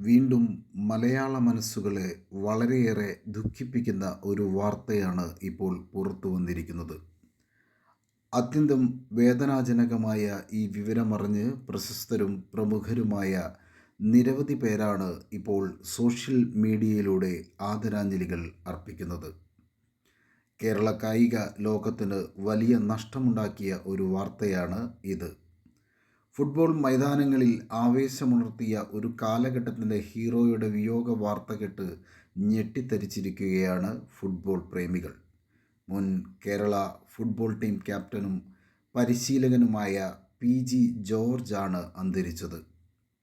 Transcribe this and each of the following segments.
വീണ്ടും മലയാള മനസ്സുകളെ വളരെയേറെ ദുഃഖിപ്പിക്കുന്ന ഒരു വാർത്തയാണ് ഇപ്പോൾ പുറത്തു വന്നിരിക്കുന്നത്. അത്യന്തം വേദനാജനകമായ ഈ വിവരമറിഞ്ഞ് പ്രശസ്തരും പ്രമുഖരുമായ നിരവധി പേരാണ് ഇപ്പോൾ സോഷ്യൽ മീഡിയയിലൂടെ ആദരാഞ്ജലികൾ അർപ്പിക്കുന്നത്. കേരള കായിക ലോകത്തിന് വലിയ നഷ്ടമുണ്ടാക്കിയ ഒരു വാർത്തയാണ് ഇത്. ഫുട്ബോൾ മൈതാനങ്ങളിൽ ആവേശമുണർത്തിയ ഒരു കാലഘട്ടത്തിന്റെ ഹീറോയുടെ വിയോഗ വാർത്ത കേട്ട് ഞെട്ടിത്തരിച്ചിരിക്കുകയാണ് ഫുട്ബോൾ പ്രേമികൾ. മുൻ കേരള ഫുട്ബോൾ ടീം ക്യാപ്റ്റനും പരിശീലകനുമായ പി ജി ജോർജാണ് അന്തരിച്ചത്.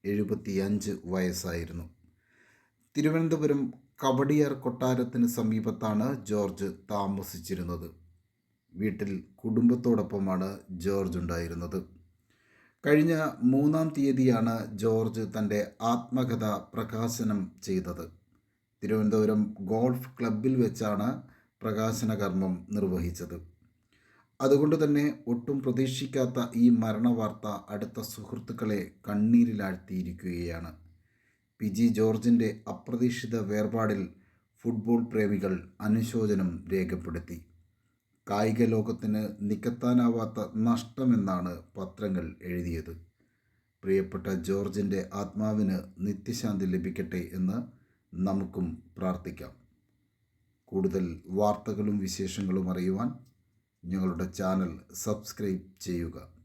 എഴുപത്തിയഞ്ച് വയസ്സായിരുന്നു. തിരുവനന്തപുരം കവടിയാർ കൊട്ടാരത്തിന് സമീപത്താണ് ജോർജ് താമസിച്ചിരുന്നത്. വീട്ടിൽ കുടുംബത്തോടൊപ്പമാണ് ജോർജ് ഉണ്ടായിരുന്നത്. കഴിഞ്ഞ മൂന്നാം തീയതിയാണ് ജോർജ് തന്റെ ആത്മകഥ പ്രകാശനം ചെയ്തത്. തിരുവനന്തപുരം ഗോൾഫ് ക്ലബിൽ വെച്ചാണ് പ്രകാശന കർമ്മം നിർവഹിച്ചത്. അതുകൊണ്ട് തന്നെ ഒട്ടും പ്രതീക്ഷിക്കാത്ത ഈ മരണവാർത്ത അടുത്ത സുഹൃത്തുക്കളെ കണ്ണീരിലാഴ്ത്തിയിരിക്കുകയാണ്. പി ജി ജോർജിന്റെ അപ്രതീക്ഷിത വേർപാടിൽ ഫുട്ബോൾ പ്രേമികൾ അനുശോചനം രേഖപ്പെടുത്തി. കായിക ലോകത്തിന് നികത്താനാവാത്ത നഷ്ടമെന്നാണ് പത്രങ്ങൾ എഴുതിയത്. പ്രിയപ്പെട്ട ജോർജിന്റെ ആത്മാവിന് നിത്യശാന്തി ലഭിക്കട്ടെ എന്ന് നമുക്കും പ്രാർത്ഥിക്കാം. കൂടുതൽ വാർത്തകളും വിശേഷങ്ങളും അറിയുവാൻ ഞങ്ങളുടെ ചാനൽ സബ്സ്ക്രൈബ് ചെയ്യുക.